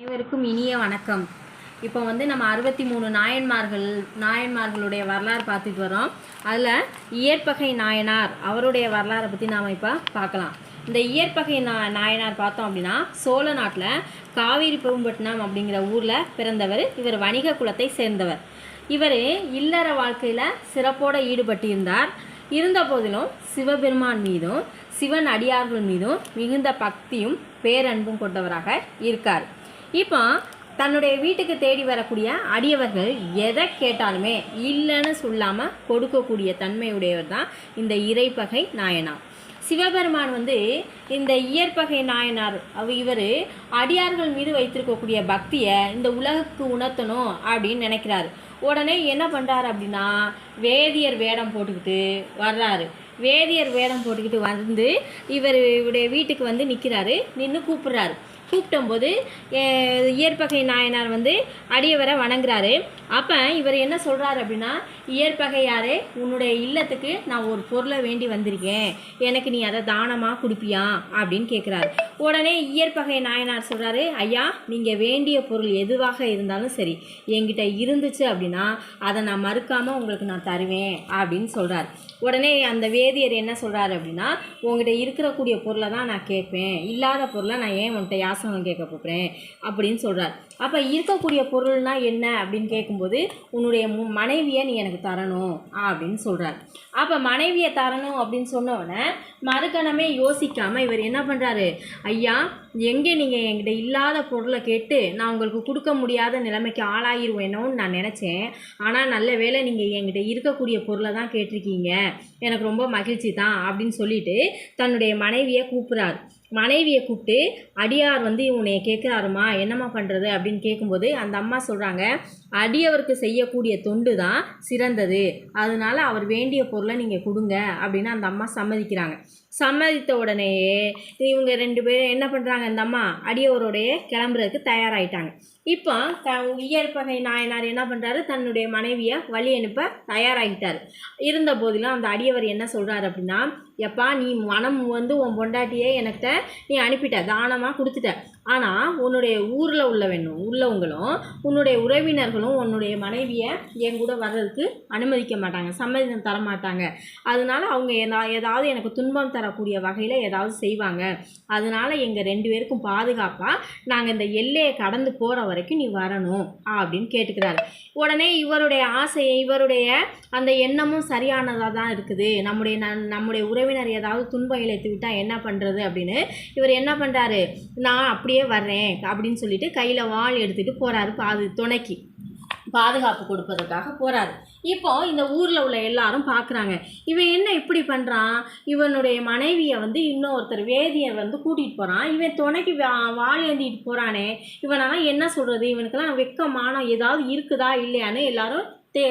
அனைவருக்கும் இனிய வணக்கம். இப்போ வந்து நம்ம அறுபத்தி மூணு நாயன்மார்கள் நாயன்மார்களுடைய வரலாறு பார்த்துட்டு வரோம். அதில் இயற்பகை நாயனார் அவருடைய வரலாறை பற்றி நாம் இப்போ பார்க்கலாம். இந்த இயற்பகை நா நாயனார் பார்த்தோம் அப்படின்னா சோழ நாட்டில் காவேரி பெரும்பட்டினம் அப்படிங்கிற ஊரில் பிறந்தவர். இவர் வணிக குலத்தை சேர்ந்தவர். இவர் இல்லற வாழ்க்கையில் சிறப்போடு ஈடுபட்டு இருந்தார் இருந்த போதிலும் சிவபெருமான் மீதும் சிவன் அடியார்கள் மீதும் மிகுந்த பக்தியும் பேரன்பும் கொண்டவராக இருக்கார். இப்போ தன்னுடைய வீட்டுக்கு தேடி வரக்கூடிய அடியவர்கள் எதை கேட்டாலுமே இல்லைன்னு சொல்லாமல் கொடுக்கக்கூடிய தன்மையுடையவர் தான் இந்த இறைப்பகை நாயனார். சிவபெருமான் வந்து இந்த இயற்பகை நாயனார் இவர் அடியார்கள் மீது வைத்திருக்கக்கூடிய பக்தியை இந்த உலகுக்கு உணர்த்தணும் அப்படின்னு நினைக்கிறாரு. உடனே என்ன பண்ணுறாரு அப்படின்னா வேதியர் வேடம் போட்டுக்கிட்டு வர்றாரு. வேதியர் வேடம் போட்டுக்கிட்டு வந்து இவர் இவருடைய வீட்டுக்கு வந்து நிற்கிறாரு நின்று கூப்பிட்றாரு. கூப்பிட்டம்போது இயற்பகை நாயனார் வந்து அடியவரை வணங்குறாரு. அப்போ இவர் என்ன சொல்கிறாரு அப்படின்னா இயற்பகையாரே உன்னுடைய இல்லத்துக்கு நான் ஒரு பொருளை வேண்டி வந்திருக்கேன். எனக்கு நீ அதை தானமாக கொடுப்பியா? அப்படின்னு கேட்குறாரு உடனே இயற்பகை நாயனார் சொல்கிறாரு ஐயா நீங்கள் வேண்டிய பொருள் எதுவாக இருந்தாலும் சரி என்கிட்ட இருந்துச்சு அப்படின்னா அதை நான் மறுக்காமல் உங்களுக்கு நான் தருவேன் அப்படின்னு சொல்கிறார் உடனே அந்த வேதியர் என்ன சொல்கிறாரு அப்படின்னா உங்ககிட்ட இருக்கக்கூடிய பொருளை தான் நான் கேட்பேன். இல்லாத பொருளை நான் ஏன் உன்கிட்ட யாசகம் கேட்க போகிறேன் அப்படின்னு சொல்கிறார் அப்போ இருக்கக்கூடிய பொருள்னா என்ன அப்படின்னு கேட்கும்போது உன்னுடைய மு- மனைவியை நீ எனக்கு தரணும் அப்படின்னு சொல்கிறார் அப்போ மனைவியை தரணும் அப்படின்னு சொன்ன மறுக்கணமே யோசிக்காமல் இவர் என்ன பண்ணுறாரு ஐயா எங்கே நீங்கள் என்கிட்ட இல்லாத பொருளை கேட்டு நான் உங்களுக்கு கொடுக்க முடியாத நிலைமைக்கு ஆளாயிருவேனோன்னு நான் நினச்சேன். ஆனால் நல்ல வேளை நீங்கள் என்கிட்ட இருக்கக்கூடிய பொருளை தான் கேட்டிருக்கீங்க. எனக்கு ரொம்ப மகிழ்ச்சி தான் அப்படின்னு சொல்லிட்டு தன்னுடைய மனைவியை கூப்பிட்றாரு. மனைவியை கூப்பிட்டு அடியார் வந்து உன்னைய கேட்குறாருமா என்னம்மா பண்ணுறது அப்படின்னு கேட்கும்போது அந்த அம்மா சொல்கிறாங்க அடியவருக்கு செய்யக்கூடிய தொண்டு தான் சிறந்தது. அதனால அவர் வேண்டிய பொருளை நீங்கள் கொடுங்க அப்படின்னு அந்த அம்மா சம்மதிக்கிறாங்க. சம்மதித்த உடனேயே இவங்க ரெண்டு பேரும் என்ன பண்ணுறாங்க இந்த அம்மா அடியவருடைய கிளம்புறதுக்கு தயாராகிட்டாங்க இப்போ த இயற்பகை நாயனார் என்ன பண்ணுறாரு தன்னுடைய மனைவியை வழி அனுப்ப தயாராகிட்டார். இருந்த போதிலும் அந்த அடியவர் என்ன சொல்கிறாரு அப்படின்னா எப்பா நீ மனம் வந்து உன் பொண்டாட்டியே எனக்கிட்ட நீ அனுப்பிட்ட தானமாக கொடுத்துட்ட. ஆனால் உன்னுடைய ஊரில் உள்ளவன் உள்ளவங்களும் உன்னுடைய உறவினர்களும் உன்னுடைய மனைவியை என் கூட வர்றதுக்கு அனுமதிக்க மாட்டாங்க சம்மதம் தர மாட்டாங்க அதனால அவங்க ஏதா- ஏதாவது எனக்கு துன்பம் தரக்கூடிய வகையில் ஏதாவது செய்வாங்க. அதனால எங்கள் ரெண்டு பேருக்கும் பாதுகாப்பாக நாங்கள் இந்த எல்லையை கடந்து போகிற வரைக்கும் நீ வரணும் அப்படின்னு கேட்டுக்கிறாரு. உடனே இவருடைய ஆசையை இவருடைய அந்த எண்ணமும் சரியானதாக தான் இருக்குது. நம்முடைய நன் நம்முடைய உறவினர் ஏதாவது துன்பம் இழைத்து விட்டால் என்ன பண்ணுறது அப்படின்னு இவர் என்ன பண்ணுறாரு நான் அப்படியே வர்றேன் அப்படின்னு சொல்லிட்டு கையில் வாள் எடுத்துகிட்டு போகிறாரு பாது துணைக்கு. பாதுகாப்பு கொடுப்பதற்காக போகிறாரு இப்போ இந்த ஊரில் உள்ள எல்லாரும் பார்க்குறாங்க இவன் என்ன இப்படி பண்ணுறான் இவனுடைய மனைவியை வந்து இன்னொருத்தர் வேதியர் வந்து கூட்டிகிட்டு போகிறான் இவன் துணைக்கு வா- வாள் ஏந்திட்டு போகிறானே இவனெல்லாம் என்ன சொல்கிறது இவனுக்கெல்லாம் வெக்கமானம் ஏதாவது இருக்குதா இல்லையான்னு எல்லாரும் தே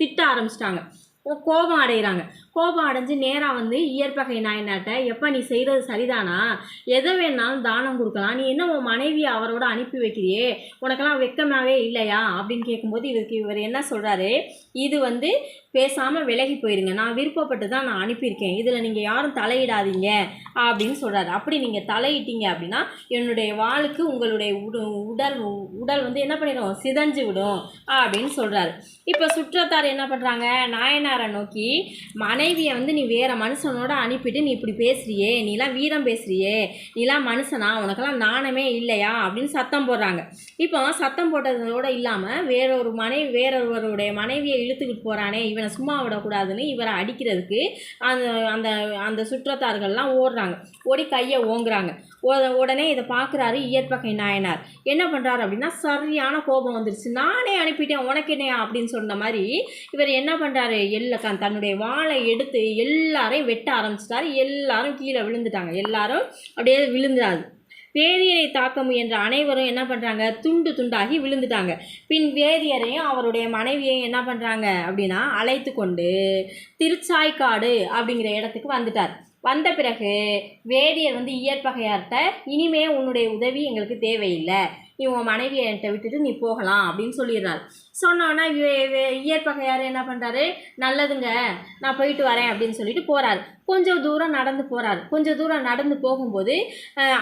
திட்ட ஆரம்பிச்சிட்டாங்க. கோபம் அடைகிறாங்க கோபம் அடைஞ்சு நேராக வந்து இயற்பகை நாயனாட்ட எப்போ நீ செய்கிறது சரிதானா? எதை வேணாலும் தானம் கொடுக்கலாம். நீ என்ன உன் மனைவியை அவரோட அனுப்பி வைக்கிறியே? உனக்கெல்லாம் வெக்கமாகவே இல்லையா? அப்படின்னு கேட்கும்போது இவருக்கு இவர் என்ன சொல்கிறாரு இது வந்து பேசாமல் விலகி போயிருங்க. நான் விருப்பப்பட்டு தான் நான் அனுப்பியிருக்கேன். இதில் நீங்கள் யாரும் தலையிடாதீங்க. அப்படின்னு சொல்கிறாரு அப்படி நீங்கள் தலையிட்டீங்க அப்படின்னா என்னுடைய வாளுக்கு உங்களுடைய உடல் உடல் வந்து என்ன பண்ணிடும்? சிதஞ்சு விடும். அப்படின்னு சொல்கிறாரு இப்போ சுற்றத்தார் என்ன பண்ணுறாங்க நாயனாரை நோக்கி மனைவியை வந்து நீ வேற மனுஷனோட அனுப்பிட்டு நீ இப்படி பேசுறியே நீலாம் வீரம் பேசுறியே நீலாம் மனுஷனா உனக்கெல்லாம் நாணமே இல்லையா? அப்படின்னு சத்தம் போடுறாங்க. இப்போ சத்தம் போட்டதோட இல்லாமல் வேறொரு மனைவி வேறொருவருடைய மனைவியை இழுத்துக்கிட்டு போகிறானே இவனை சும்மா விடக்கூடாதுன்னு இவரை அடிக்கிறதுக்கு அந்த அந்த அந்த சுற்றத்தார்கள்லாம் ஓடுறாங்க. ஓடி கையை ஓங்குறாங்க. உடனே இதை பார்க்குறாரு இயற்பகை நாயனார். என்ன பண்ணுறாரு அப்படின்னா சரியான கோபம் வந்துருச்சு. நானே அனுப்பிட்டேன் உனக்கு என்னையா? அப்படின்னு சொன்ன மாதிரி இவர் என்ன பண்ணுறாரு எல்லா தன்னுடைய வாழை எடுத்து எல்லாரையும் வெட்ட ஆரம்பிச்சிட்டாரு. எல்லாரும் கீழே விழுந்துட்டாங்க. எல்லாரும் அப்படியே விழுந்துறாரு வேதியரை தாக்க முயன்ற அனைவரும் என்ன பண்ணுறாங்க துண்டு துண்டாகி விழுந்துட்டாங்க. பின் வேதியரையும் அவருடைய மனைவியையும் என்ன பண்ணுறாங்க அப்படின்னா அழைத்து கொண்டு திருச்சாய்க்காடு அப்படிங்கிற இடத்துக்கு வந்துட்டார். வந்த பிறகு வேதியர் வந்து இயற்பகையார்கிட்ட இனிமே உன்னுடைய உதவி எங்களுக்கு தேவையில்லை. நீ உன் மனைவியை என்கிட்ட விட்டுட்டு நீ போகலாம் அப்படின்னு சொல்லிடுறாரு. சொன்னோன்னா இயற்பகையார் என்ன பண்ணுறாரு நல்லதுங்க நான் போயிட்டு வரேன் அப்படின்னு சொல்லிட்டு போகிறாரு கொஞ்சம் தூரம் நடந்து போகிறாரு கொஞ்சம் தூரம் நடந்து போகும்போது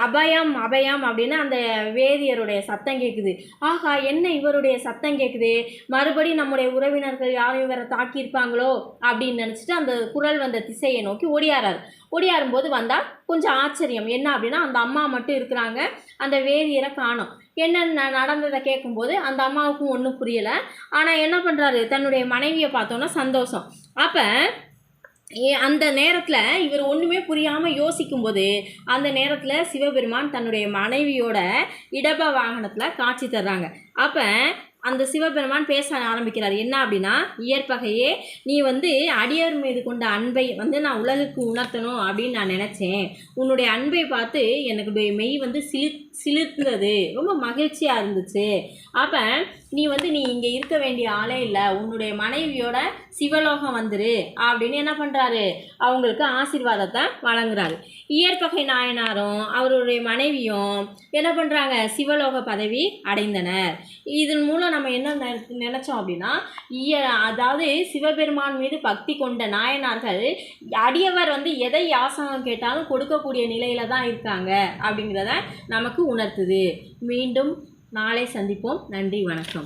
அபயம் அபயம் அப்படின்னு அந்த வேதியருடைய சத்தம் கேட்குது ஆஹா என்ன இவருடைய சத்தம் கேட்குது மறுபடியும் நம்முடைய உறவினர்கள் யாரும் இவரை தாக்கியிருப்பாங்களோ அப்படின்னு நினச்சிட்டு அந்த குரல் வந்த திசையை நோக்கி ஓடியாராரு ஓடியாரும்போது வந்தால் கொஞ்சம் ஆச்சரியம். என்ன அப்படின்னா அந்த அம்மா மட்டும் இருக்கிறாங்க. அந்த வேதியரை காணோம். என்ன நடந்ததை கேட்கும்போது அந்த அம்மாவுக்கும் ஒன்றும் புரியலை. ஆனால் என்ன பண்ணுறாரு தன்னுடைய மனைவியை பார்த்தோன்னா சந்தோஷம். அப்போ அந்த நேரத்தில் இவர் ஒன்றுமே புரியாமல் யோசிக்கும்போது அந்த நேரத்தில் சிவபெருமான் தன்னுடைய மனைவியோட இடப வாகனத்தில் காட்சி தர்றாங்க. அப்போ அந்த சிவபெருமான் பேச ஆரம்பிக்கிறார். என்ன அப்படின்னா இயற்பகையே நீ வந்து அடியார் மீது கொண்ட அன்பை வந்து நான் உலகுக்கு உணர்த்தணும் அப்படின்னு நான் நினச்சேன். உன்னுடைய அன்பை பார்த்து எனக்கு மெய் வந்து சிலு சிலிர்ந்தது. ரொம்ப மகிழ்ச்சியாக இருந்துச்சு. அப்போ நீ வந்து நீ இங்கே இருக்க வேண்டிய ஆளே இல்லை. உன்னுடைய மனைவியோட சிவலோகம் வந்துரு அப்படின்னு என்ன பண்ணுறாரு அவங்களுக்கு ஆசீர்வாதத்தை வழங்குறாரு. இயற்பகை நாயனாரும் அவருடைய மனைவியும் என்ன பண்ணுறாங்க சிவலோக பதவி அடைந்தனர். இதன் மூலம் நம்ம என்ன நினை- நினைச்சோம் அப்படின்னா இய அதாவது சிவபெருமான் மீது பக்தி கொண்ட நாயனார்கள் அடியவர் வந்து எதை யாசகம் கேட்டாலும் கொடுக்கக்கூடிய நிலையில தான் இருக்காங்க அப்படிங்கிறத நமக்கு உணர்த்துது. மீண்டும் நாளை சந்திப்போம். நன்றி வணக்கம்.